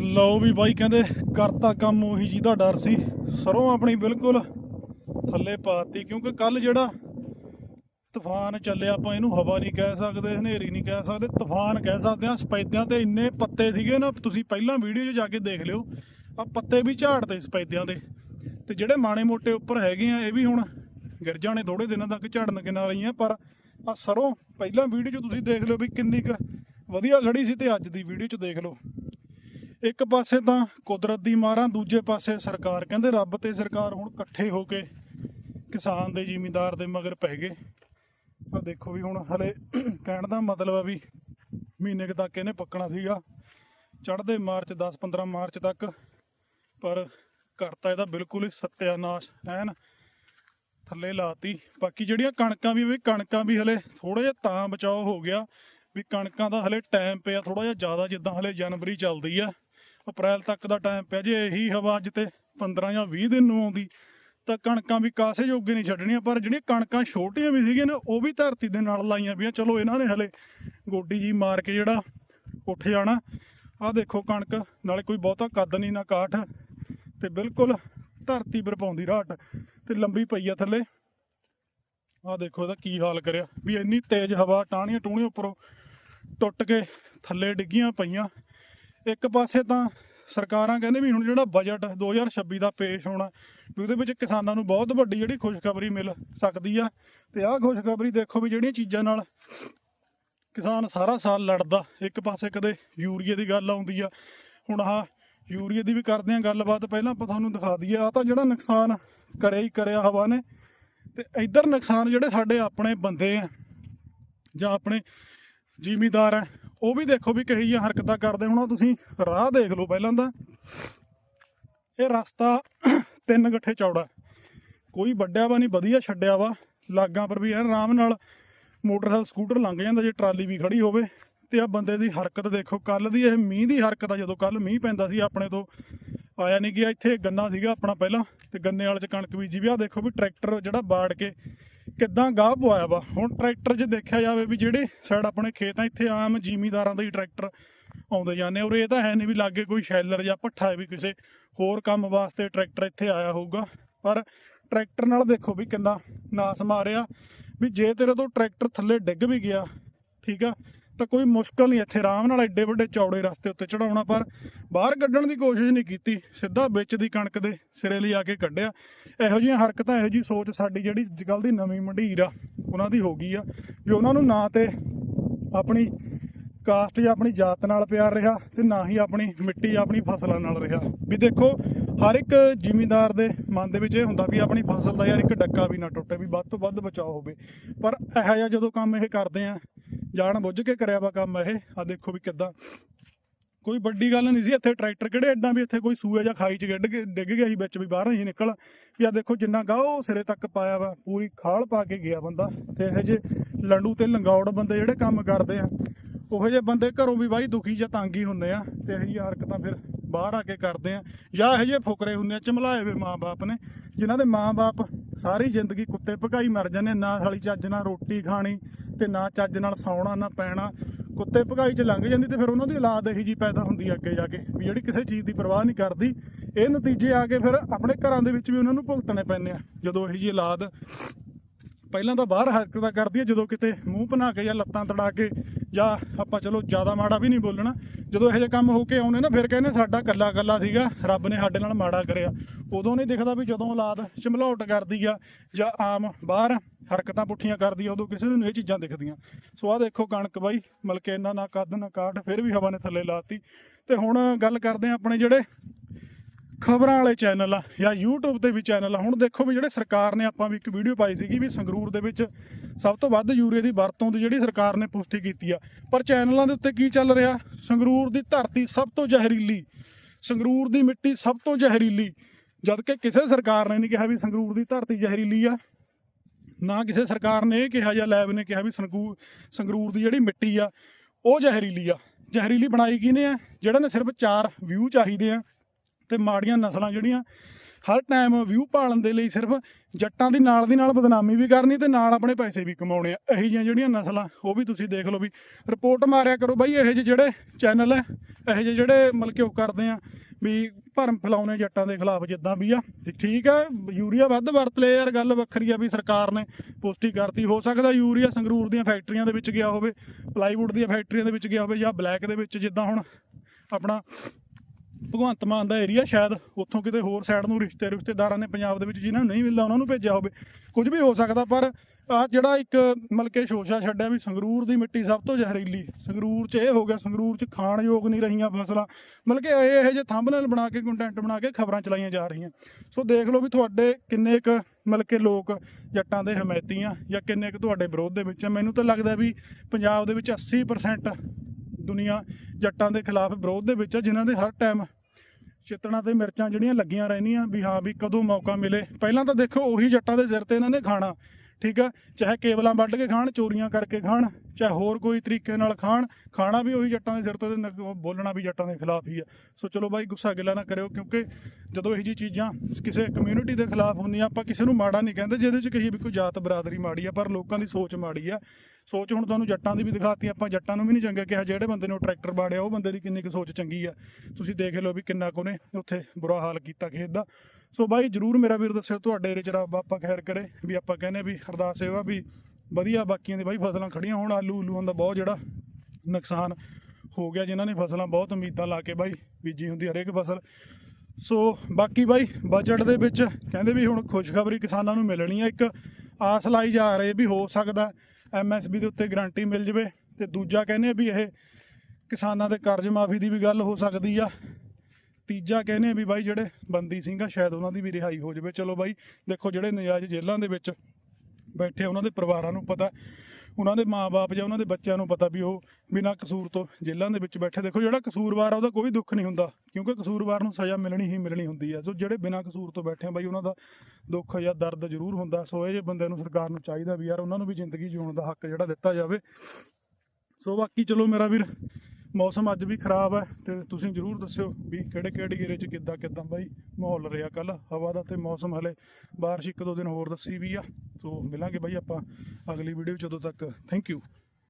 ਲਓ ਵੀ ਬਾਈ ਕਹਿੰਦੇ ਕਰਤਾ ਕੰਮ ਉਹੀ ਜੀ ਦਾ ਡਰ ਸੀ। ਸਰੋਂ ਆਪਣੀ ਬਿਲਕੁਲ ਥੱਲੇ ਪਾਤੀ, ਕਿਉਂਕਿ ਕੱਲ ਜਿਹੜਾ ਤੂਫਾਨ ਚੱਲਿਆ, ਆਪਾਂ ਇਹਨੂੰ ਹਵਾ ਨਹੀਂ ਕਹਿ ਸਕਦੇ, ਹਨੇਰੀ ਨਹੀਂ ਕਹਿ ਸਕਦੇ, ਤੂਫਾਨ ਕਹਿ ਸਕਦੇ ਆ ਸਪੈਦਿਆਂ ਤੇ ਇੰਨੇ ਪੱਤੇ ਸੀਗੇ ਨਾ, ਤੁਸੀਂ ਪਹਿਲਾਂ ਵੀਡੀਓ 'ਚ ਜਾ ਕੇ ਦੇਖ ਲਿਓ ਆ ਪੱਤੇ ਵੀ ਝਾੜਦੇ ਸਪੈਦਿਆਂ ਦੇ। ਤੇ ਜਿਹੜੇ ਮਾਣੇ ਮੋਟੇ ਉੱਪਰ ਹੈਗੇ ਆ, ਇਹ ਵੀ ਹੁਣ ਗਿਰ ਜਾਣੇ ਥੋੜੇ ਦਿਨਾਂ ਤੱਕ ਝਾੜਨ ਕਿਨਾਰੇ ਆ ਪਰ ਆ ਸਰੋਂ, ਪਹਿਲਾਂ ਵੀਡੀਓ 'ਚ ਤੁਸੀਂ ਦੇਖ ਲਿਓ ਵੀ ਕਿੰਨੀ ਕੁ ਵਧੀਆ ਖੜੀ ਸੀ ਤੇ ਅੱਜ ਦੀ ਵੀਡੀਓ 'ਚ ਦੇਖ ਲਓ। ਇੱਕ ਪਾਸੇ ਤਾਂ ਕੁਦਰਤ ਦੀ ਮਾਰਾਂ, ਦੂਜੇ ਪਾਸੇ ਸਰਕਾਰ। ਕਹਿੰਦੇ ਰੱਬ ਤੇ ਸਰਕਾਰ ਹੁਣ ਇਕੱਠੇ ਹੋ ਕੇ ਕਿਸਾਨ ਦੇ ਜ਼ਿਮੀਂਦਾਰ ਦੇ ਮਗਰ ਪੈ ਗਏ। ਆ ਦੇਖੋ ਵੀ ਹੁਣ ਹਲੇ ਕਹਿਣ ਦਾ ਮਤਲਬ ਆ ਵੀ ਮਹੀਨੇ ਕੁ ਤੱਕ ਇਹਨੇ ਪੱਕਣਾ ਸੀਗਾ। ਚੜ੍ਹਦੇ ਮਾਰਚ 10-15 ਮਾਰਚ ਤੱਕ। ਪਰ ਕਰਤਾ ਇਹਦਾ ਬਿਲਕੁਲ ਹੀ ਸਤਿਆਨਾਸ਼ ਐਨ ਥੱਲੇ ਲਾਤੀ। ਬਾਕੀ ਜਿਹੜੀਆਂ ਕਣਕਾਂ ਵੀ ਵੀ ਕਣਕਾਂ ਵੀ ਹਲੇ ਥੋੜਾ ਜਿਹਾ ਤਾਂ ਬਚਾਓ ਹੋ ਗਿਆ। ਵੀ ਕਣਕਾਂ ਦਾ ਹਲੇ ਟਾਈਮ ਪਿਆ ਥੋੜਾ ਜਿਹਾ ਜ਼ਿਆਦਾ ਜਿੱਦਾਂ ਹਲੇ ਜਨਵਰੀ ਚੱਲਦੀ ਆ। ਅਪ੍ਰੈਲ ਤੱਕ ਦਾ ਟਾਈਮ ਪਿਆ ਜੇ ਇਹੀ ਹਵਾ ਅੱਜ ਤੇ 15 ਜਾਂ 20 ਦਿਨ ਨੂੰ ਆਉਂਦੀ, ਤਾਂ ਕਣਕਾਂ ਵੀ ਕਾਸੇ ਜੋਗੇ ਨਹੀਂ ਛੱਡਣੀਆਂ, ਪਰ ਜਿਹੜੀਆਂ ਕਣਕਾਂ ਛੋਟੀਆਂ ਵੀ ਸੀਗੀਆਂ ਨੇ, ਉਹ ਵੀ ਧਰਤੀ ਦੇ ਨਾਲ ਲਾਈਆਂ ਪਈਆਂ। ਚਲੋ, ਇਹਨਾਂ ਨੇ ਹਲੇ ਗੋਡੀ ਜੀ ਮਾਰ ਕੇ ਜਿਹੜਾ ਉੱਠ ਜਾਣਾ। ਆਹ ਦੇਖੋ ਕਣਕ, ਨਾਲੇ ਕੋਈ ਬਹੁਤਾ ਕੱਦ ਨਹੀਂ, ਨਾ ਕਾਠ, ਤੇ ਬਿਲਕੁਲ ਧਰਤੀ ਪਰ ਪਾਉਂਦੀ ਰਾਟ, ਤੇ ਲੰਬੀ ਪਈ ਆ ਥੱਲੇ। ਆਹ ਦੇਖੋ ਇਹਦਾ ਕੀ ਹਾਲ ਕਰਿਆ। ਵੀ ਇੰਨੀ ਤੇਜ਼ ਹਵਾ ਟਾਹਣੀਆਂ ਟੂਣੀਆਂ ਉੱਪਰੋਂ ਟੁੱਟ ਕੇ ਥੱਲੇ ਡਿੱਗੀਆਂ ਪਈਆਂ। ਇੱਕ ਪਾਸੇ ਤਾਂ ਸਰਕਾਰਾਂ ਕਹਿੰਦੇ ਵੀ ਹੁਣ ਜਿਹੜਾ ਬਜਟ 2026 ਦਾ ਪੇਸ਼ ਹੋਣਾ, ਵੀ ਉਹਦੇ ਵਿੱਚ ਕਿਸਾਨਾਂ ਨੂੰ ਬਹੁਤ ਵੱਡੀ ਜਿਹੜੀ ਖੁਸ਼ਖਬਰੀ ਮਿਲ ਸਕਦੀ ਆ। ਤੇ ਆਹ ਖੁਸ਼ਖਬਰੀ ਦੇਖੋ ਵੀ ਜਿਹੜੀਆਂ ਚੀਜ਼ਾਂ ਨਾਲ ਕਿਸਾਨ ਸਾਰਾ ਸਾਲ ਲੜਦਾ, ਇੱਕ ਪਾਸੇ ਕਦੇ ਯੂਰੀਏ ਦੀ ਗੱਲ ਆਉਂਦੀ ਆ। ਹੁਣ ਆਹ ਯੂਰੀਏ ਦੀ ਵੀ ਕਰਦੇ ਆ ਗੱਲਬਾਤ, ਪਹਿਲਾਂ ਆਪਾਂ ਤੁਹਾਨੂੰ ਦਿਖਾ ਦਈਏ ਆ ਤਾਂ ਜਿਹੜਾ ਨੁਕਸਾਨ ਕਰਿਆ ਹੀ ਕਰਿਆ ਹਵਾ ਨੇ। ਤੇ ਇੱਧਰ ਨੁਕਸਾਨ ਜਿਹੜੇ ਸਾਡੇ ਆਪਣੇ ਬੰਦੇ ਆ, ਜਾਂ ਆਪਣੇ ਜ਼ਿਮੀਦਾਰ ਆ ਉਹ ਵੀ ਦੇਖੋ ਵੀ ਕਹੀ ਜਿਹੀਆਂ ਹਰਕਤਾਂ ਕਰਦੇ, ਹੁਣ ਤੁਸੀਂ ਰਾਹ ਦੇਖ ਲਓ ਪਹਿਲਾਂ ਤਾਂ। ਇਹ ਰਸਤਾ ਤਿੰਨ ਗੱਠੇ ਚੌੜਾ। ਕੋਈ ਵੱਡਿਆ ਵਾ ਨਹੀਂ, ਵਧੀਆ ਛੱਡਿਆ ਵਾ। ਲਾਗਾਂ ਪਰ ਵੀ ਐਨ ਆਰਾਮ ਨਾਲ ਮੋਟਰਸਾਈਕਲ, ਸਕੂਟਰ ਲੰਘ ਜਾਂਦਾ ਜੇ ਟਰਾਲੀ ਵੀ ਖੜੀ ਹੋਵੇ। ਤੇ ਆ ਬੰਦੇ ਦੀ ਹਰਕਤ ਦੇਖੋ ਕੱਲ ਦੀ ਇਹ ਮੀਂਹ ਦੀ ਹਰਕਤ ਆ, ਜਦੋਂ ਕੱਲ ਮੀਂਹ ਪੈਂਦਾ ਸੀ ਆਪਣੇ ਤੋਂ, ਆਇਆ ਨਹੀਂ ਗਿਆ ਇੱਥੇ, ਗੰਨਾ ਸੀਗਾ ਆਪਣਾ ਪਹਿਲਾਂ। ਤੇ ਗੰਨੇ ਵਾਲੇ ਚ ਕਣਕ ਬੀਜੀ ਵੀ ਆ ਦੇਖੋ ਵੀ ਟਰੈਕਟਰ ਜਿਹੜਾ ਬਾੜ ਕੇ ਕਿੱਦਾਂ ਗਾਹ ਪਵਾਇਆ ਵਾ? ਹੁਣ ਟਰੈਕਟਰ 'ਚ ਦੇਖਿਆ ਜਾਵੇ ਵੀ ਜਿਹੜੇ ਸਾਈਡ ਆਪਣੇ ਖੇਤ ਆ, ਇੱਥੇ ਆਮ ਜ਼ਿਮੀਦਾਰਾਂ ਦੇ ਹੀ ਟਰੈਕਟਰ ਆਉਂਦੇ ਜਾਂਦੇ ਔਰ ਇਹ ਤਾਂ ਹੈ ਨਹੀਂ ਵੀ ਲਾਗੇ ਕੋਈ ਸ਼ੈਲਰ ਜਾਂ ਭੱਠਾ ਵੀ ਕਿਸੇ ਹੋਰ ਕੰਮ ਵਾਸਤੇ ਟਰੈਕਟਰ ਇੱਥੇ ਆਇਆ ਹੋਊਗਾ। ਪਰ ਟਰੈਕਟਰ ਨਾਲ ਦੇਖੋ ਵੀ ਕਿੰਨਾ ਨਾਸ ਮਾਰਿਆ। ਵੀ ਜੇ ਤੇਰੇ ਤੋਂ ਟਰੈਕਟਰ ਥੱਲੇ ਡਿੱਗ ਵੀ ਗਿਆ, ਠੀਕ ਆ ਤਾਂ ਕੋਈ ਮੁਸ਼ਕਲ ਨਹੀਂ, ਇੱਥੇ ਆਰਾਮ ਨਾਲ ਐਡੇ ਵੱਡੇ ਚੌੜੇ ਰਸਤੇ ਉੱਤੇ ਚੜਾਉਣਾ ਪਰ ਬਾਹਰ ਕੱਢਣ ਦੀ ਕੋਸ਼ਿਸ਼ ਨਹੀਂ ਕੀਤੀ। ਸਿੱਧਾ ਵਿੱਚ ਦੀ ਕਣਕ ਦੇ ਸਿਰੇ ਲਈ ਆ ਕੇ ਕੱਢਿਆ। ਇਹੋ ਜਿਹੀਆਂ ਹਰਕਤਾਂ, ਇਹੋ ਜਿਹੀ ਸੋਚ ਸਾਡੀ ਜਿਹੜੀ ਅੱਜਕੱਲ ਦੀ ਨਵੀਂ ਮੰਡੀਰ ਆ, ਉਹਨਾਂ ਦੀ ਹੋ ਗਈ ਆ। ਵੀ ਉਹਨਾਂ ਨੂੰ ਨਾ ਤੇ ਆਪਣੀ ਕਾਸਟ ਜਾਂ ਆਪਣੀ ਜਾਤ ਨਾਲ ਪਿਆਰ ਰਿਹਾ ਤੇ ਨਾ ਹੀ ਆਪਣੀ ਮਿੱਟੀ ਆਪਣੀ ਫਸਲਾਂ ਨਾਲ ਰਿਹਾ। ਵੀ ਦੇਖੋ, ਹਰ ਇੱਕ ਜ਼ਿਮੀਂਦਾਰ ਦੇ ਮਨ ਦੇ ਵਿੱਚ ਇਹ ਹੁੰਦਾ ਵੀ ਆਪਣੀ ਫਸਲ ਦਾ ਯਾਰ ਇੱਕ ਡੱਕਾ ਵੀ ਨਾ ਟੁੱਟੇ, ਵੀ ਵੱਧ ਤੋਂ ਵੱਧ ਬਚਾਓ ਹੋਵੇ। ਪਰ ਇਹੋ ਜਿਹਾ ਜਦੋਂ ਕੰਮ ਇਹ ਕਰਦੇ ਆ ਜਾਣ ਬੁੱਝ ਕੇ ਕਰਿਆ ਵਾ ਕੰਮ ਇਹ। ਆ ਦੇਖੋ ਵੀ ਕਿੱਦਾਂ। ਕੋਈ ਵੱਡੀ ਗੱਲ ਨਹੀਂ ਸੀ, ਇੱਥੇ ਟਰੈਕਟਰ ਕਿਹੜੇ ਐਡਾ ਵੀ ਇੱਥੇ ਕੋਈ ਸੂਏ ਜਾਂ ਖਾਈ ਚ ਗਿੱਡ ਕੇ ਡਿੱਗ ਗਿਆ ਸੀ, ਵਿੱਚ ਵੀ ਬਾਹਰ ਨਹੀਂ ਨਿਕਲ ਵੀ ਆ ਦੇਖੋ ਜਿੰਨਾ ਗਾਹ ਉਹ ਸਿਰੇ ਤੱਕ ਪਾਇਆ ਵਾ, ਪੂਰੀ ਖਾਲ ਪਾ ਕੇ ਗਿਆ ਬੰਦਾ। ਤੇ ਇਹੋ ਜੇ ਲੰਡੂ ਤੇ ਲੰਗੌੜ ਬੰਦੇ ਜਿਹੜੇ ਕੰਮ ਕਰਦੇ ਆ, ਉਹੋ ਜਿਹੇ ਬੰਦੇ ਘਰੋਂ ਵੀ ਬਾਈ ਦੁਖੀ ਜਾਂ ਤੰਗ ਹੀ ਹੁੰਦੇ ਆ। ਤੇ ਇਹੀ ਹਰਕਤਾਂ ਫਿਰ ਬਾਹਰ ਆ ਕੇ ਕਰਦੇ ਆ। ਜਾਂ ਇਹੋ ਜਿਹੇ ਫੁਕਰੇ ਹੁੰਦੇ ਆ, ਚਮਲਾਏ ਵੇ ਮਾਂ-ਬਾਪ ਨੇ, ਜਿਨ੍ਹਾਂ ਦੇ ਮਾਂ-ਬਾਪ ਸਾਰੀ ਜ਼ਿੰਦਗੀ ਕੁੱਤੇ ਭਗਾਈ ਮਰ ਜਾਂਦੇ ਨਾ ਸਾਲੀ ਚੱਜ ਨਾਲ ਰੋਟੀ ਖਾਣੀ ਤੇ ਨਾ ਚੱਜ ਨਾਲ ਸੌਣਾ, ਨਾ ਪੈਣਾ। ਕੁੱਤੇ ਭਗਾਈ ਚ ਲੰਘ ਜਾਂਦੀ ਤੇ ਫਿਰ ਉਹਨਾਂ ਦੀ ਔਲਾਦ ਇਹੀ ਜੀ ਪੈਦਾ ਹੁੰਦੀ ਆ ਅੱਗੇ ਜਾ ਕੇ, ਵੀ ਜਿਹੜੀ ਕਿਸੇ ਚੀਜ਼ ਦੀ ਪਰਵਾਹ ਨਹੀਂ ਕਰਦੀ। ਇਹ ਨਤੀਜੇ ਆ ਕੇ ਫਿਰ ਆਪਣੇ ਘਰਾਂ ਦੇ ਵਿੱਚ ਵੀ ਉਹਨਾਂ ਨੂੰ ਭੁਗਤਣੇ ਪੈਂਦੇ ਆ, ਜਦੋਂ ਇਹੀ ਜੀ ਔਲਾਦ ਪਹਿਲਾਂ ਤਾਂ ਬਾਹਰ ਹਰਕਤਾਂ ਕਰਦੀ ਹੈ ਜਦੋਂ ਕਿਤੇ ਮੂੰਹ ਬਣਾ ਕੇ ਜਾਂ ਲੱਤਾਂ ਤੜਾ ਕੇ ਜਾਂ ਆਪਾਂ ਚਲੋ ਜ਼ਿਆਦਾ ਮਾੜਾ ਵੀ ਨਹੀਂ ਬੋਲਣਾ, ਜਦੋਂ ਇਹੋ ਜਿਹੇ ਕੰਮ ਹੋ ਕੇ ਆਉਨੇ ਨਾ ਫਿਰ ਕਹਿੰਦੇ ਸਾਡਾ ਕੱਲਾ ਕੱਲਾ ਸੀਗਾ, ਰੱਬ ਨੇ ਸਾਡੇ ਨਾਲ ਮਾੜਾ ਕਰਿਆ। ਉਦੋਂ ਨਹੀਂ ਦਿਖਦਾ ਵੀ ਜਦੋਂ ਔਲਾਦ ਚਮਲਾਉਟ ਕਰਦੀ ਆ ਜਾਂ ਆਮ ਬਾਹਰ ਹਰਕਤਾਂ ਪੁੱਠੀਆਂ ਕਰਦੀ ਆ, ਉਦੋਂ ਕਿਸੇ ਨੂੰ ਇਹ ਚੀਜ਼ਾਂ ਦਿਖਦੀਆਂ। ਸੋ ਆਹ ਦੇਖੋ ਕਣਕ ਬਾਈ ਮਲਕੇ ਇੰਨਾ ਨਾ ਕੱਦ, ਨਾ ਕਾਠ, ਫਿਰ ਵੀ ਹਵਾ ਨੇ ਥੱਲੇ ਲਾਤੀ। ਤੇ ਹੁਣ ਗੱਲ ਕਰਦੇ ਆ ਆਪਣੇ ਜਿਹੜੇ ਖਬਰਾਂ ਵਾਲੇ ਚੈਨਲ ਆ ਜਾਂ YouTube ਤੇ ਵੀ ਚੈਨਲ ਆ। ਹੁਣ ਦੇਖੋ ਵੀ ਜਿਹੜੇ ਸਰਕਾਰ ਨੇ ਆਪਾਂ ਵੀ ਇੱਕ ਵੀਡੀਓ ਪਾਈ ਸੀਗੀ ਵੀ ਸੰਗਰੂਰ ਦੇ ਵਿੱਚ ਸਭ ਤੋਂ ਵੱਧ ਯੂਰੀਆ ਦੀ ਵਰਤੋਂ ਦੀ ਜਿਹੜੀ ਸਰਕਾਰ ਨੇ ਪੁਸ਼ਟੀ ਕੀਤੀ ਆ। ਪਰ ਚੈਨਲਾਂ ਦੇ ਉੱਤੇ ਕੀ ਚੱਲ ਰਿਹਾ? ਸੰਗਰੂਰ ਦੀ ਧਰਤੀ ਸਭ ਤੋਂ ਜ਼ਹਿਰੀਲੀ, ਸੰਗਰੂਰ ਦੀ ਮਿੱਟੀ ਸਭ ਤੋਂ ਜ਼ਹਿਰੀਲੀ। ਜਦ ਕਿ ਕਿਸੇ ਸਰਕਾਰ ਨੇ ਨਹੀਂ ਕਿਹਾ ਵੀ ਸੰਗਰੂਰ ਦੀ ਧਰਤੀ ਜ਼ਹਿਰੀਲੀ ਆ। ਨਾ ਕਿਸੇ ਸਰਕਾਰ ਨੇ ਇਹ ਕਿਹਾ ਜਾਂ ਲੈਬ ਨੇ ਕਿਹਾ ਵੀ ਸੰਗੂ, ਸੰਗਰੂਰ ਦੀ ਜਿਹੜੀ ਮਿੱਟੀ ਆ, ਉਹ ਜ਼ਹਿਰੀਲੀ ਆ। ਜ਼ਹਿਰੀਲੀ ਬਣਾਈ ਕਿਹਨੇ ਆ? ਜਿਹੜਾ ਨੇ ਸਿਰਫ 4 ਵਿਊ ਚਾਹੀਦੇ ਆ। ਤੇ ਮਾੜੀਆਂ ਨਸਲਾਂ ਜਿਹੜੀਆਂ, ਹਰ ਟਾਈਮ ਵਿਊ ਪਾਲਣ ਦੇ ਲਈ ਸਿਰਫ ਜੱਟਾਂ ਦੀ ਨਾਲ ਦੀ ਨਾਲ ਬਦਨਾਮੀ ਵੀ ਕਰਨੀ ਤੇ ਨਾਲ ਆਪਣੇ ਪੈਸੇ ਵੀ ਕਮਾਉਣੇ ਆ। ਇਹੀ ਜਿਹੀਆਂ ਜਿਹੜੀਆਂ ਨਸਲਾਂ, ਉਹ ਵੀ ਤੁਸੀਂ ਦੇਖ ਲਓ ਵੀ ਰਿਪੋਰਟ ਮਾਰਿਆ ਕਰੋ ਬਾਈ ਇਹੋ ਜਿਹੇ ਜਿਹੜੇ ਚੈਨਲ ਹੈ ਇਹੋ ਜਿਹੇ ਜਿਹੜੇ ਮਤਲਬ ਕਿ ਉਹ ਕਰਦੇ ਆ ਵੀ ਭਰਮ ਫੈਲਾਉਣੇ ਜੱਟਾਂ ਦੇ ਖਿਲਾਫ ਜਿੱਦਾਂ ਵੀ ਆ। ਠੀਕ ਆ, ਯੂਰੀਆ ਵੱਧ ਵਰਤ ਲਿਆ ਯਾਰ, ਗੱਲ ਵੱਖਰੀ ਆ ਵੀ ਸਰਕਾਰ ਨੇ ਪੁਸ਼ਟੀ ਕਰਤੀ। ਹੋ ਸਕਦਾ ਯੂਰੀਆ ਸੰਗਰੂਰ ਦੀਆਂ ਫੈਕਟਰੀਆਂ ਦੇ ਵਿੱਚ ਗਿਆ ਹੋਵੇ ਪਲਾਈਵੁੱਡ ਦੀਆਂ ਫੈਕਟਰੀਆਂ ਦੇ ਵਿੱਚ ਗਿਆ ਹੋਵੇ ਜਾਂ ਬਲੈਕ ਦੇ ਵਿੱਚ ਜਿੱਦਾਂ ਹੁਣ ਆਪਣਾ ਭਗਵੰਤ ਮਾਨ ਦਾ ਏਰੀਆ ਸ਼ਾਇਦ ਉੱਥੋਂ ਕਿਤੇ ਹੋਰ ਸਾਈਡ ਨੂੰ ਰਿਸ਼ਤੇ ਰਿਸ਼ਤੇਦਾਰਾਂ ਨੇ ਪੰਜਾਬ ਦੇ ਵਿੱਚ ਜਿਹਨਾਂ ਨੂੰ ਨਹੀਂ ਮਿਲਦਾ, ਉਹਨਾਂ ਨੂੰ ਭੇਜਿਆ ਹੋਵੇ। ਕੁਝ ਵੀ ਹੋ ਸਕਦਾ, ਪਰ ਆ ਜਿਹੜਾ ਇੱਕ ਮਤਲਬ ਕਿ ਸ਼ੋਸ਼ਾ ਛੱਡਿਆ ਵੀ ਸੰਗਰੂਰ ਦੀ ਮਿੱਟੀ ਸਭ ਤੋਂ ਜ਼ਹਿਰੀਲੀ, ਸੰਗਰੂਰ 'ਚ ਇਹ ਹੋ ਗਿਆ, ਸੰਗਰੂਰ 'ਚ ਖਾਣ ਯੋਗ ਨਹੀਂ ਰਹੀਆਂ ਫਸਲਾਂ। ਮਤਲਬ ਕਿ ਇਹ ਇਹੋ ਜਿਹੇ ਥੰਬਨੇਲ ਬਣਾ ਕੇ ਕੰਟੈਂਟ ਬਣਾ ਕੇ ਖਬਰਾਂ ਚਲਾਈਆਂ ਜਾ ਰਹੀਆਂ। ਸੋ ਦੇਖ ਲਓ ਵੀ ਤੁਹਾਡੇ ਕਿੰਨੇ ਕੁ ਮਤਲਬ ਕਿ ਲੋਕ ਜੱਟਾਂ ਦੇ ਹਮਾਇਤੀ ਆ ਜਾਂ ਕਿੰਨੇ ਕੁ ਤੁਹਾਡੇ ਵਿਰੋਧ ਦੇ ਵਿੱਚ ਆ। ਮੈਨੂੰ ਤਾਂ ਲੱਗਦਾ ਵੀ ਪੰਜਾਬ ਦੇ ਵਿੱਚ 80% ਦੁਨੀਆ ਜੱਟਾਂ ਦੇ ਖਿਲਾਫ ਵਿਰੋਧ ਦੇ ਵਿੱਚ ਆ, ਜਿਨ੍ਹਾਂ ਦੇ ਹਰ ਟਾਈਮ ਚਿੱਤਣਾ ਤੇ ਮਿਰਚਾਂ ਜਿਹੜੀਆਂ ਲੱਗੀਆਂ ਰਹਿੰਦੀਆਂ ਵੀ ਹਾਂ ਵੀ ਕਦੋਂ ਮੌਕਾ ਮਿਲੇ। ਪਹਿਲਾਂ ਤਾਂ ਦੇਖੋ, ਉਹੀ ਜੱਟਾਂ ਦੇ ਸਿਰ ਤੇ ਇਹਨਾਂ ਨੇ ਖਾਣਾ। ਠੀਕ ਆ? ਚਾਹੇ ਕੇਬਲਾਂ ਵੱਢ ਕੇ ਖਾਣ, ਚੋਰੀਆਂ ਕਰਕੇ ਖਾਣ, ਚਾਹੇ ਹੋਰ ਕੋਈ ਤਰੀਕੇ ਨਾਲ ਖਾਣ, ਖਾਣਾ ਵੀ ਉਹੀ ਜੱਟਾਂ ਦੇ ਸਿਰ ਤੋਂ ਤੇ ਬੋਲਣਾ ਵੀ ਜੱਟਾਂ ਦੇ ਖਿਲਾਫ ਹੀ ਆ। ਸੋ ਚਲੋ ਬਾਈ, ਗੁੱਸਾ ਗਿਲਾ ਨਾ ਕਰਿਓ, ਕਿਉਂਕਿ ਜਦੋਂ ਇਹੋ ਜੀ ਚੀਜ਼ਾਂ ਕਿਸੇ ਕਮਿਊਨਿਟੀ ਦੇ ਖਿਲਾਫ ਹੁੰਦੀਆਂ, ਆਪਾਂ ਕਿਸੇ ਨੂੰ ਮਾੜਾ ਨਹੀਂ ਕਹਿੰਦੇ, ਜਿਹਦੇ ਚ ਕਹੀਏ ਵੀ ਕੋਈ ਜਾਤ ਬਰਾਦਰੀ ਮਾੜੀ ਆ, ਪਰ ਲੋਕਾਂ ਦੀ ਸੋਚ ਮਾੜੀ ਆ। ਸੋਚ ਹੁਣ ਤੁਹਾਨੂੰ ਜੱਟਾਂ ਦੀ ਵੀ ਦਿਖਾਤੀ, ਆਪਾਂ ਜੱਟਾਂ ਨੂੰ ਵੀ ਨਹੀਂ ਚੰਗਾ ਕਿਹਾ, ਜਿਹੜੇ ਬੰਦੇ ਨੇ ਉਹ ਟਰੈਕਟਰ ਬਾੜਿਆ, ਉਹ ਬੰਦੇ ਦੀ ਕਿੰਨੀ ਕੁ ਸੋਚ ਚੰਗੀ ਆ। ਤੁਸੀਂ ਦੇਖ ਲਓ ਵੀ ਕਿੰਨਾ ਕੁ ਉਹਨੇ ਉੱਥੇ ਬੁਰਾ ਹਾਲ ਕੀਤਾ ਖੇਤ ਦਾ। ਸੋ ਬਾਈ, ਜਰੂਰ ਮੇਰਾ ਵੀਰ ਦੱਸਿਓ ਤੁਹਾਡੇ ਏਰੇ ਚ ਰੱਬ ਆਪਾਂ ਖੈਰ ਕਰੇ ਵੀ ਆਪਾਂ ਕਹਿੰਦੇ ਵੀ ਅਰਦਾਸ ਇਹੋ ਆ ਵੀ ਵਧੀਆ, ਬਾਕੀਆਂ ਦੀ ਬਾਈ ਫਸਲਾਂ ਖੜੀਆਂ ਹੋਣ, ਆਲੂ ਉਲੂਆਂ ਦਾ ਬਹੁਤ ਜਿਹੜਾ ਨੁਕਸਾਨ ਹੋ ਗਿਆ ਜਿਨ੍ਹਾਂ ਨੇ ਫਸਲਾਂ ਬਹੁਤ ਉਮੀਦਾਂ ਲਾ ਕੇ ਬਾਈ ਬੀਜੀ ਹੁੰਦੀ ਹਰੇਕ ਫਸਲ। ਸੋ ਬਾਕੀ ਬਾਈ ਬਜਟ ਦੇ ਵਿੱਚ ਕਹਿੰਦੇ ਵੀ ਹੁਣ ਖੁਸ਼ਖਬਰੀ ਕਿਸਾਨਾਂ ਨੂੰ ਮਿਲਣੀ ਹੈ ਇੱਕ ਆਸ ਲਾਈ ਜਾ ਰਹੀ ਵੀ ਹੋ ਸਕਦਾ ਐਮਐਸਪੀ ਦੇ ਉੱਤੇ ਗਾਰੰਟੀ ਮਿਲ ਜਵੇ ਤੇ ਦੂਜਾ ਕਹਿੰਦੇ ਵੀ ਇਹ ਕਿਸਾਨਾਂ ਦੇ ਕਰਜ਼ ਮਾਫੀ ਦੀ ਵੀ ਗੱਲ ਹੋ ਸਕਦੀ ਆ। ਤੀਜਾ ਕਹਿੰਦੇ ਵੀ ਬਾਈ ਜਿਹੜੇ ਬੰਦੀ ਸਿੰਘ ਆ, ਸ਼ਾਇਦ ਉਹਨਾਂ ਦੀ ਵੀ ਰਿਹਾਈ ਹੋ ਜਾਵੇ। ਚਲੋ ਬਾਈ, ਦੇਖੋ ਜਿਹੜੇ ਨਜਾਇਜ਼ ਜੇਲ੍ਹਾਂ ਦੇ ਵਿੱਚ ਬੈਠੇ ਉਹਨਾਂ ਦੇ ਪਰਿਵਾਰਾਂ ਨੂੰ ਪਤਾ, ਉਹਨਾਂ ਦੇ ਮਾਪੇ ਜਾਂ ਉਹਨਾਂ ਦੇ ਬੱਚਿਆਂ ਨੂੰ ਪਤਾ ਵੀ ਉਹ ਬਿਨਾਂ ਕਸੂਰ ਤੋਂ ਜੇਲ੍ਹਾਂ ਦੇ ਵਿੱਚ ਬੈਠੇ। ਦੇਖੋ ਜਿਹੜਾ ਕਸੂਰਵਾਰ ਆ, ਉਹਦਾ ਕੋਈ ਦੁੱਖ ਨਹੀਂ ਹੁੰਦਾ, ਕਿਉਂਕਿ ਕਸੂਰਵਾਰ ਨੂੰ ਸਜ਼ਾ ਮਿਲਣੀ ਹੀ ਮਿਲਣੀ ਹੁੰਦੀ ਹੈ ਸੋ ਜਿਹੜੇ ਬਿਨਾਂ ਕਸੂਰ ਤੋਂ ਬੈਠੇ ਆ, ਬਾਈ ਉਹਨਾਂ ਦਾ ਦੁੱਖ ਜਾਂ ਦਰਦ ਜ਼ਰੂਰ ਹੁੰਦਾ। ਸੋ ਇਹ ਜੇ ਬੰਦੇ ਨੂੰ ਸਰਕਾਰ ਨੂੰ ਚਾਹੀਦਾ ਵੀ ਯਾਰ, ਉਹਨਾਂ ਨੂੰ ਵੀ ਜ਼ਿੰਦਗੀ ਜਿਉਣ ਦਾ ਹੱਕ ਜਿਹੜਾ ਦਿੱਤਾ ਜਾਵੇ। ਸੋ ਬਾਕੀ ਚਲੋ ਮੇਰਾ ਵੀਰ ਮੌਸਮ ਅੱਜ ਵੀ ਖਰਾਬ ਹੈ ਤੇ ਤੁਸੀਂ ਜਰੂਰ ਦੱਸਿਓ ਵੀ ਕਿਹੜੇ ਕਿਹੜੇ ਏਰੀਏ 'ਚ ਕਿੱਦਾਂ ਕਿੱਦਾਂ ਬਾਈ ਮਾਹੌਲ ਰਿਹਾ ਕੱਲ, ਹਵਾ ਦਾ ਤੇ ਮੌਸਮ ਹਲੇ ਬਾਰਿਸ਼ ਇੱਕ ਦੋ ਦਿਨ ਹੋਰ ਦੱਸੀ ਵੀ ਆ, ਸੋ ਮਿਲਾਂਗੇ ਬਾਈ ਆਪਾਂ ਅਗਲੀ ਵੀਡੀਓ ਜਦੋਂ ਤੱਕ। Thank you